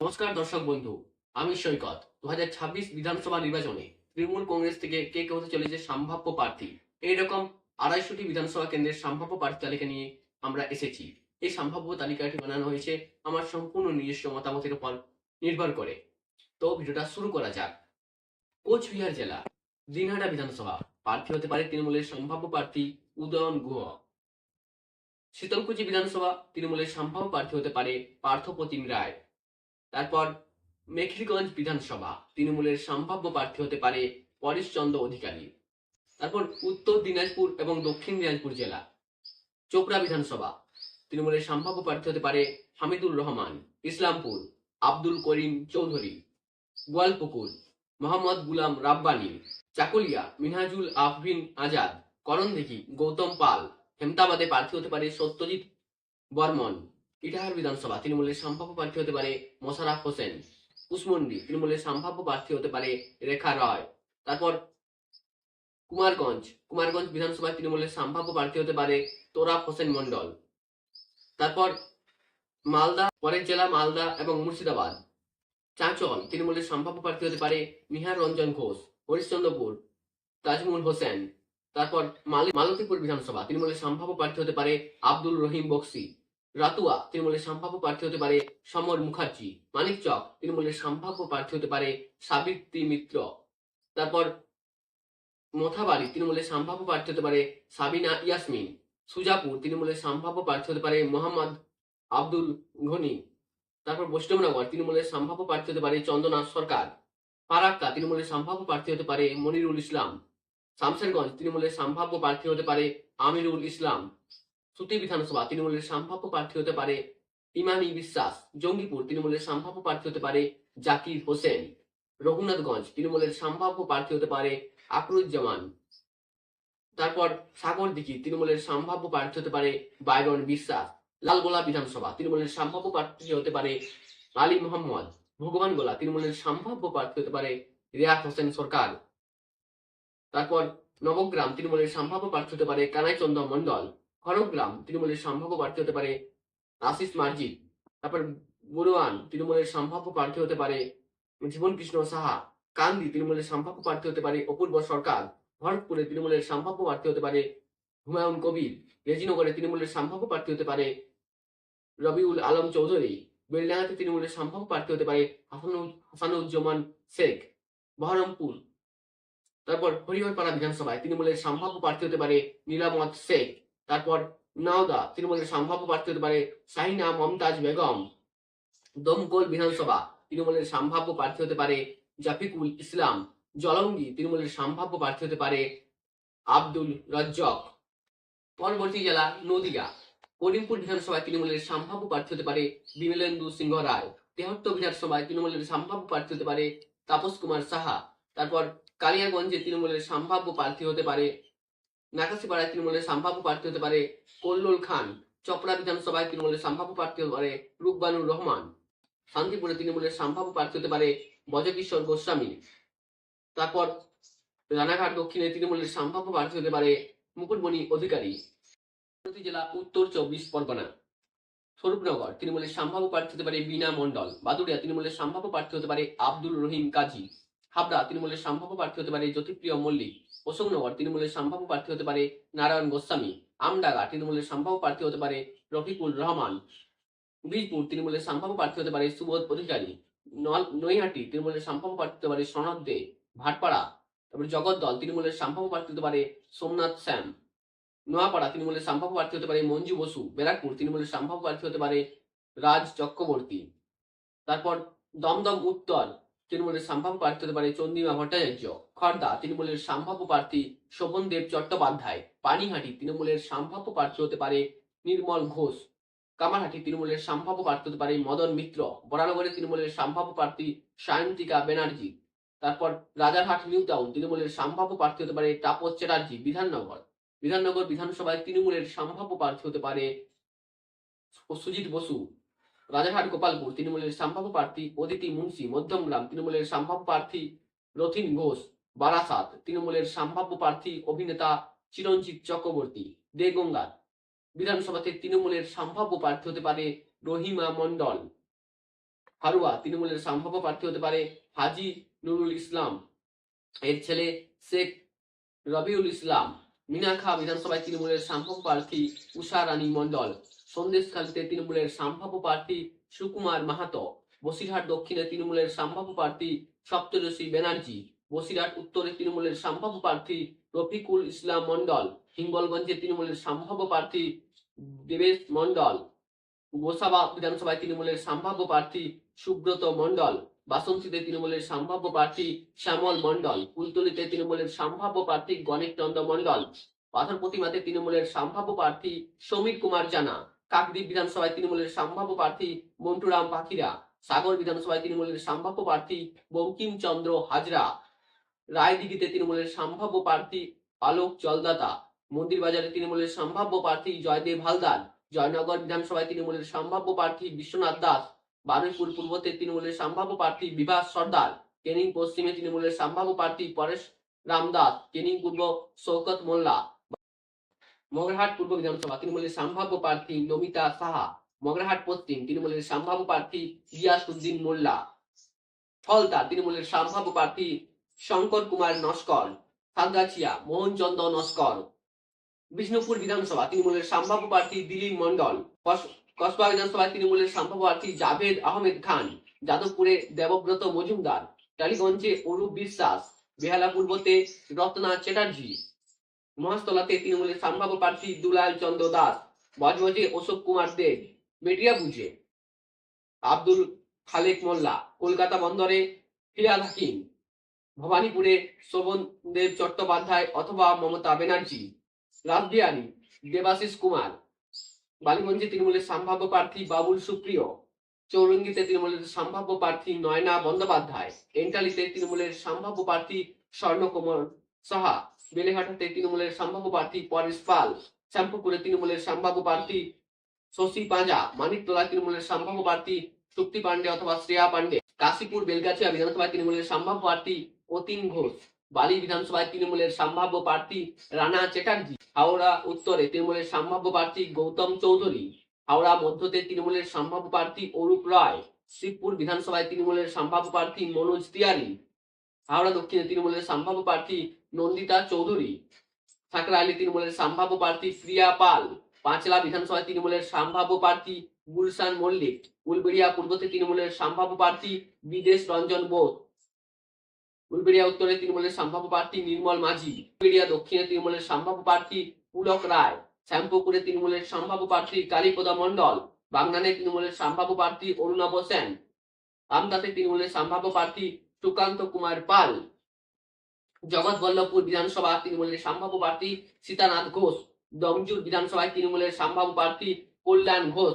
নমস্কার দর্শক বন্ধু, আমি সৈকত। দু হাজার ছাব্বিশ বিধানসভা নির্বাচনে তৃণমূল কংগ্রেস থেকে কে কে হতে চলেছে সম্ভাব্য প্রার্থী? এইরকম আড়াইশোটি বিধানসভা কেন্দ্রের সম্ভাব্য প্রার্থী তালিকা নিয়ে আমরা এসেছি। এই সম্ভাব্য তালিকাটি বানানো হয়েছে আমার সম্পূর্ণ নিজস্ব মতামতের উপর নির্ভর করে। তো ভিডিওটা শুরু করা যাক। কোচবিহার জেলা, দিনহাটা বিধানসভা প্রার্থী হতে পারে তৃণমূলের সম্ভাব্য প্রার্থী উদয়ন গুহ। শীতলকুচি বিধানসভা তৃণমূলের সম্ভাব্য প্রার্থী হতে পারে পার্থপ্রতিম রায়। তারপর মেখলিগঞ্জ বিধানসভা, তৃণমূলের সম্ভাব্য প্রার্থী হতে পারে পরেশচন্দ্র অধিকারী। তারপর উত্তর দিনাজপুর এবং দক্ষিণ দিনাজপুর জেলা, চোপড়া বিধানসভা, তৃণমূলের সম্ভাব্য প্রার্থী হতে পারে হামিদুর রহমান, ইসলামপুর, আব্দুল করিম চৌধুরী, গোয়ালপুকুর, মোহাম্মদ গুলাম রাব্বানি, চাকুলিয়া, মিনহাজুল আফরিন আজাদ করণদিঘি গৌতম পাল, হেমতাবাদে প্রার্থী হতে পারে সত্যজিৎ বর্মন। ইটাহার বিধানসভা তৃণমূলের সম্ভাব্য প্রার্থী হতে পারে মোশারফ হোসেন কুসমন্ডি তৃণমূলের সম্ভাব্য প্রার্থী হতে পারে রেখা রয়। তারপর কুমারগঞ্জ কুমারগঞ্জ বিধানসভা তৃণমূলের সম্ভাব্য প্রার্থী হতে পারে তোরাফ হোসেন মন্ডল তারপর মালদা, পরের জেলা মালদা এবং মুর্শিদাবাদ। চাঁচল তৃণমূলের সম্ভাব্য প্রার্থী হতে পারে নিহার রঞ্জন ঘোষ, হরিশ্চন্দ্রপুর, তাজমুল হোসেন। তারপর মালি- মালতীপুর বিধানসভা তৃণমূলের সম্ভাব্য প্রার্থী হতে পারে আব্দুল রহিম বক্সি। রাতুয়া, তৃণমূলের সম্ভাব্য প্রার্থী হতে পারে সমর মুখার্জি, মানিক চক, তৃণমূলের সম্ভাব্য প্রার্থী হতে পারে সাবিত্রী মিত্র। তারপর মথাবাড়ি, তৃণমূলের সম্ভাব্য প্রার্থী হতে পারে সাবিনা ইয়াসমিন। সুজাপুর, তৃণমূলের সম্ভাব্য প্রার্থী হতে পারে মোহাম্মদ আব্দুল ঘনি তারপর বৈষ্ণবনগর, তৃণমূলের সম্ভাব্য প্রার্থী হতে পারে চন্দনা সরকার। ফারাক্কা, তৃণমূলের সম্ভাব্য প্রার্থী হতে পারে মনিরুল ইসলাম। শামশেরগঞ্জ, তৃণমূলের সম্ভাব্য প্রার্থী হতে পারে আমিরুল ইসলাম। সুতি বিধানসভা তৃণমূলের সম্ভাব্য প্রার্থী হতে পারে ইমামি বিশ্বাস, জঙ্গিপুর তৃণমূলের সম্ভাব্য প্রার্থী হতে পারে জাকির হোসেন, রঘুনাথগঞ্জ তৃণমূলের সম্ভাব্য প্রার্থী হতে পারে আকরুজ্জামান তারপর সাগর সাগরদিঘি তৃণমূলের সম্ভাব্য প্রার্থী হতে পারে বাইরন বিশ্বাস, লালগোলা বিধানসভা তৃণমূলের সম্ভাব্য প্রার্থী হতে পারে আলী মোহাম্মদ, ভগবানগোলা তৃণমূলের সম্ভাব্য প্রার্থী হতে পারে রিয়াজ হোসেন সরকার। তারপর নবগ্রাম তৃণমূলের সম্ভাব্য প্রার্থী হতে পারে কানাই চন্দ্র মন্ডল খড়গ্রাম তৃণমূলের সম্ভাব্য প্রার্থী হতে পারে আশিস মার্জি তারপর বুরুয়ান তৃণমূলের সম্ভাব্য প্রার্থী হতে পারে জীবন কৃষ্ণ সাহা, কান্দি তৃণমূলের সম্ভাব্য প্রার্থী হতে পারে অপূর্ব সরকার, ভরতপুরে তৃণমূলের সম্ভাব্য প্রার্থী হতে পারে হুমায়ুন কবির, রেজিনগরে তৃণমূলের সম্ভাব্য প্রার্থী হতে পারে রবিউল আলম চৌধুরী, বেলডাঙ্গাতে তৃণমূলের সম্ভাব্য প্রার্থী হতে পারে হাসানুজ্জামান শেখ, বহরমপুর, তারপর হরিহরপাড়া বিধানসভায় তৃণমূলের সম্ভাব্য প্রার্থী হতে পারে নীলামত শেখ। তারপর নাওদা, তৃণমূলের সম্ভাব্য প্রার্থী হতে পারে শাহিনা মমতাজ বেগম। দমকল বিধানসভা, তৃণমূলের সম্ভাব্য প্রার্থী হতে পারে জাফিকুল ইসলাম। জলঙ্গি, তৃণমূলের সম্ভাব্য প্রার্থী হতে পারে আব্দুল রজ্জক। পরবর্তী জেলা নদিয়া, করিমপুর বিধানসভায় তৃণমূলের সম্ভাব্য প্রার্থী হতে পারে বিমলেন্দু সিংহ রায়। তেহট্ট বিধানসভায় তৃণমূলের সম্ভাব্য প্রার্থী হতে পারে তাপস কুমার সাহা। তারপর কালিয়াগঞ্জে তৃণমূলের সম্ভাব্য প্রার্থী হতে পারে নাকাশিপাড়ায় তৃণমূলের সম্ভাব্য প্রার্থী হতে পারে কল্লোল খান। চপড়া বিধানসভায় তৃণমূলের সম্ভাব্য প্রার্থী হতে পারে রূপবানুর রহমান। শান্তিপুরে তৃণমূলের সম্ভাব্য প্রার্থী হতে পারে বজকিশোর গোস্বামী। তারপর রানাঘাট দক্ষিণে তৃণমূলের সম্ভাব্য প্রার্থী হতে পারে মুকুটমণি অধিকারী। জেলা উত্তর চব্বিশ পরগনা। স্বরূপনগর তৃণমূলের সম্ভাব্য প্রার্থী হতে পারে বিনা মণ্ডল। বাদুড়িয়া তৃণমূলের সম্ভাব্য প্রার্থী হতে পারে আব্দুল রহিম কাজী। হাবড়া তৃণমূলের সম্ভাব্য প্রার্থী হতে পারে জ্যোতিপ্রিয় মল্লিক। অশোকনগর তৃণমূলের সম্ভাব্য প্রার্থী হতে পারে নারায়ণ গোস্বামী, আমডাঙ্গা তৃণমূলের সম্ভাব্য প্রার্থী হতে পারে রফিকুল রহমান, বীরপুর তৃণমূলের সম্ভাব্য প্রার্থী হতে পারে সুবোধ অধিকারী নৈহাটি তৃণমূলের সম্ভাব্য প্রার্থী হতে পারে সনদ দে, ভাটপাড়া, তারপরে জগদ্দল তৃণমূলের সম্ভাব্য প্রার্থী হতে পারে সোমনাথ শ্যাম, নোয়াপাড়া তৃণমূলের সম্ভাব্য প্রার্থী হতে পারে মঞ্জু বসু, ব্যারাকপুর তৃণমূলের সম্ভাব্য প্রার্থী হতে পারে রাজ চক্রবর্তী, তারপর দমদম উত্তর তৃণমূলের সম্ভাব্য প্রার্থী হতে পারে চন্দ্রিমা ভট্টাচার্য খড়দা তৃণমূলের সম্ভাব্য প্রার্থী শোভন দেব চট্টোপাধ্যায়, পানিহাটি, তৃণমূলের সম্ভাব্য প্রার্থী হতে পারে নির্মল ঘোষ, কামারহাটি, তৃণমূলের সম্ভাব্য প্রার্থী হতে পারে মদন মিত্র, বরানগরে তৃণমূলের সম্ভাব্য প্রার্থী সায়ন্তিকা ব্যানার্জি, তারপর রাজারহাট, নিউ টাউন, তৃণমূলের সম্ভাব্য প্রার্থী হতে পারে তাপস চ্যাটার্জি, বিধাননগর বিধাননগর বিধানসভায় তৃণমূলের সম্ভাব্য প্রার্থী হতে পারে সুজিত বসু, রাজারহাট, গোপালপুর, তৃণমূলের সম্ভাব্য প্রার্থী অদিতি মুন্সি, মধ্যমগ্রাম, তৃণমূলের সম্ভাব্য প্রার্থী রথিন ঘোষ বারাসাত তৃণমূলের সম্ভাব্য প্রার্থী, অভিনেতা চিরঞ্জিত চক্রবর্তী দেগঙ্গা বিধানসভাতে তৃণমূলের সম্ভাব্য প্রার্থী হতে পারে রহিমা মন্ডল হারুয়া তৃণমূলের সম্ভাব্য প্রার্থী হতে পারে হাজি নুরুল ইসলাম। এর ছেলে শেখ রবিউল ইসলাম। মিনাখা বিধানসভায় তৃণমূলের সম্ভাব্য প্রার্থী উষা রানী মন্ডল সন্দেশখালীতে তৃণমূলের সম্ভাব্য প্রার্থী সুকুমার মাহাতো। বসিরহাট দক্ষিণে তৃণমূলের সম্ভাব্য প্রার্থী সপ্তদশী ব্যানার্জি। বসিরহাট, উত্তরে তৃণমূলের সম্ভাব্য প্রার্থী রফিকুল ইসলাম মণ্ডল, হিঙ্গলগঞ্জে তৃণমূলের সম্ভাব্য প্রার্থী দেবেশ মণ্ডল, গোসাবা বিধানসভায় তৃণমূলের সম্ভাব্য প্রার্থী সুব্রত মণ্ডল, বাসন্তীতে তৃণমূলের সম্ভাব্য প্রার্থী শ্যামল মণ্ডল কুলতলিতে তৃণমূলের সম্ভাব্য প্রার্থী গণেশ চন্দ্র মণ্ডল, পাথর প্রতিমাতে তৃণমূলের সম্ভাব্য প্রার্থী সমীর কুমার জানা, কাকদ্বীপ বিধানসভায় তৃণমূলের সম্ভাব্য প্রার্থী মন্টুরাম পাখিরা, সাগর বিধানসভায় তৃণমূলের সম্ভাব্য প্রার্থী বঙ্কিমচন্দ্র হাজরা রায়দিঘিতে তৃণমূলের সম্ভাব্য প্রার্থী আলোক জলদাতা মন্দির বাজারে তৃণমূলের সম্ভাব্য প্রার্থী জয়দেব হালদার, জয়নগর বিধানসভায় তৃণমূলের সম্ভাব্য প্রার্থী বিশ্বনাথ দাস, বারুইপুর পূর্বতে তৃণমূলের সম্ভাব্য প্রার্থী বিভাস সর্দার, কেনিং পশ্চিমে তৃণমূলের সম্ভাব্য প্রার্থী পরেশ রামদাস, কেনিং পূর্ব শৌকত মোল্লা। মগরাহাট পূর্ব বিধানসভা তৃণমূলের সম্ভাব্য প্রার্থী নমিতা সাহা, মগরাহাট পশ্চিম তৃণমূলের সম্ভাব্য প্রার্থী গিয়াসউদ্দিন মোল্লা। ফলতা তৃণমূলের সম্ভাব্য প্রার্থী শঙ্কর কুমার নস্কর সাতগাছিয়া মোহনচন্দ্র নস্কর। বিষ্ণুপুর বিধানসভা, তৃণমূলের সম্ভাব্য প্রার্থী দিলীপ মন্ডল কস- কসবা বিধানসভায় তৃণমূলের সম্ভাব্য প্রার্থী জাভেদ আহমেদ খান, যাদবপুরে দেবব্রত মজুমদার, টালিগঞ্জে অরূপ বিশ্বাস বেহালা পূর্বতে রত্না চ্যাটার্জি। মহাস্তলাতে তৃণমূলের সম্ভাব্য প্রার্থী দুলাল চন্দ্র দাস, বজবজে অশোক কুমার দেব মেটিয়াবুজে আব্দুল খালেক মোল্লা, কলকাতা বন্দরে ফিরাদ হাকিম। ভবানীপুরে শোভন দেব চট্টোপাধ্যায় অথবা মমতা ব্যানার্জি রাসবিহারী দেবাশিস কুমার, বালিগঞ্জে তৃণমূলের সম্ভাব্য প্রার্থী বাবুল সুপ্রিয়, চৌরঙ্গিতে তৃণমূলের সম্ভাব্য প্রার্থী নয়না বন্দ্যোপাধ্যায়, এন্টালিতে তৃণমূলের সম্ভাব্য প্রার্থী স্বর্ণকুমার সাহা, বেলেঘাটাতে তৃণমূলের সম্ভাব্য প্রার্থী পরেশ পাল, শ্যামপুকুরে তৃণমূলের সম্ভাব্য প্রার্থী শশী পাঁজা, মানিকতলা তৃণমূলের সম্ভাব্য প্রার্থী শক্তি পান্ডে অথবা শ্রেয়া পান্ডে কাশীপুর বেলগাছিয়া বিধানসভায় তৃণমূলের সম্ভাব্য প্রার্থী অতীন ঘোষ। বালি বিধানসভায় তৃণমূলের সম্ভাব্য প্রার্থী রানা চ্যাটার্জি। হাওড়া উত্তরে তৃণমূলের সম্ভাব্য প্রার্থী গৌতম চৌধুরী। হাওড়া মধ্যতে তৃণমূলের সম্ভাব্য প্রার্থী অরূপ রায়। শিবপুর বিধানসভায় তৃণমূলের সম্ভাব্য প্রার্থী মনোজ তিওয়ারি। হাওড়া দক্ষিণে তৃণমূলের সম্ভাব্য প্রার্থী নন্দিতা চৌধুরী। সাকরাইলে তৃণমূলের সম্ভাব্য প্রার্থী প্রিয়া পাল। পাঁচলা বিধানসভায় তৃণমূলের সম্ভাব্য প্রার্থী গুলশান মল্লিক। উলবেড়িয়া পূর্বতে তৃণমূলের সম্ভাব্য প্রার্থী বিদেশ রঞ্জন বোস। উলবেড়িয়া উত্তরে তৃণমূলের সম্ভাব্য প্রার্থী নির্মল মাঝি, উলবেড়িয়া দক্ষিণে তৃণমূলের সম্ভাব্য প্রার্থী পুলক রায়, শ্যামপুকুরে তৃণমূলের সম্ভাব্য প্রার্থী কালীপদা মণ্ডল, বাগনানে তৃণমূলের সম্ভাব্য প্রার্থী অরুণাভ সেন, আমদাতে তৃণমূলের সম্ভাব্য প্রার্থী সুকান্ত কুমার পাল, জগৎবল্লভপুর বিধানসভা তৃণমূলের সম্ভাব্য প্রার্থী সীতানাথ ঘোষ দমজুর বিধানসভায় তৃণমূলের সম্ভাব্য প্রার্থী কল্যাণ ঘোষ